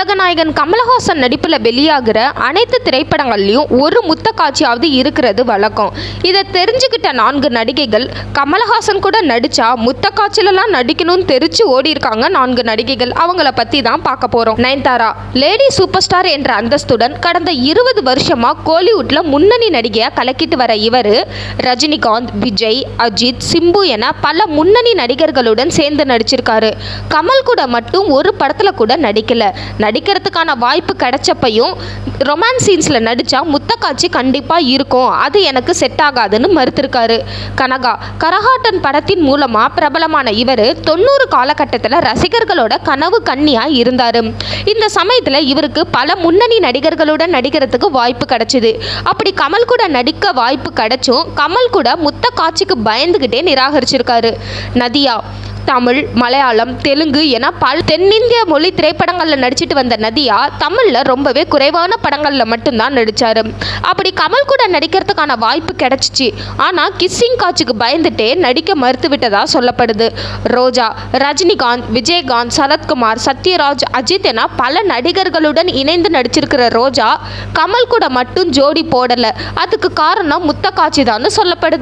உலகநாயகன் கமலஹாசன் நடிப்பில் வெளியாகிற அனைத்து திரைப்படங்கள்லையும் ஒரு முத்த காட்சியாவது இருக்கிறது வழக்கம். இதை தெரிஞ்சுக்கிட்ட நான்கு நடிகைகள் கமலஹாசன் கூட நடிச்சா முத்த காட்சிலெல்லாம் நடிக்கணும்னு தெரிச்சு ஓடி இருக்காங்க நான்கு நடிகைகள். அவங்கள பற்றி தான் பார்க்க போகிறோம் நயன்தாரா லேடி சூப்பர் ஸ்டார் என்ற அந்தஸ்துடன் கடந்த இருபது வருஷமா கோலிவுட்ல முன்னணி நடிகையாக கலக்கிட்டு வர இவர் ரஜினிகாந்த் விஜய் அஜித் சிம்பு என பல முன்னணி நடிகர்களுடன் சேர்ந்து நடிச்சிருக்காரு. கமல் கூட மட்டும் ஒரு படத்தில் கூட நடிக்கல. நடிக்கிறதுக்கான வாய்ப்பு கிடைச்சப்பையும் ரொமான்ஸ் சீன்ஸில் நடித்தா முத்த காட்சி கண்டிப்பாக இருக்கும். அது எனக்கு செட் ஆகாதுன்னு மறுத்திருக்காரு கனகா. கரகாட்டன் படத்தின் மூலமாக பிரபலமான இவர் தொண்ணூறு காலகட்டத்தில் ரசிகர்களோட கனவு கண்ணியாக இருந்தார். இந்த சமயத்தில் இவருக்கு பல முன்னணி நடிகர்களுடன் நடிக்கிறதுக்கு வாய்ப்பு கிடைச்சிது. அப்படி கமல் கூட நடிக்க வாய்ப்பு கிடைச்சும் கமல் கூட முத்த காட்சிக்கு பயந்துக்கிட்டே நிராகரிச்சிருக்காரு. நதியா. தமிழ் மலையாளம் தெலுங்கு என பல தென்னிந்திய மொழி திரைப்படங்களில் நடிச்சிட்டு வந்த நதியா தமிழில் ரொம்பவே குறைவான படங்களில் மட்டும்தான் நடித்தார் அப்படி கமல் கூட நடிக்கிறதுக்கான வாய்ப்பு கிடைச்சிச்சு. ஆனால் கிஸ்ஸிங் காட்சிக்கு பயந்துட்டே நடிக்க மறுத்துவிட்டதாக சொல்லப்படுது. ரோஜா ரஜினிகாந்த் விஜயகாந்த் சரத்குமார் சத்யராஜ் அஜித் என பல நடிகர்களுடன் இணைந்து நடிச்சிருக்கிற ரோஜா கமல் கூட மட்டும் ஜோடி போடலை. அதுக்கு காரணம் முத்த காட்சி தான் சொல்லப்படுது.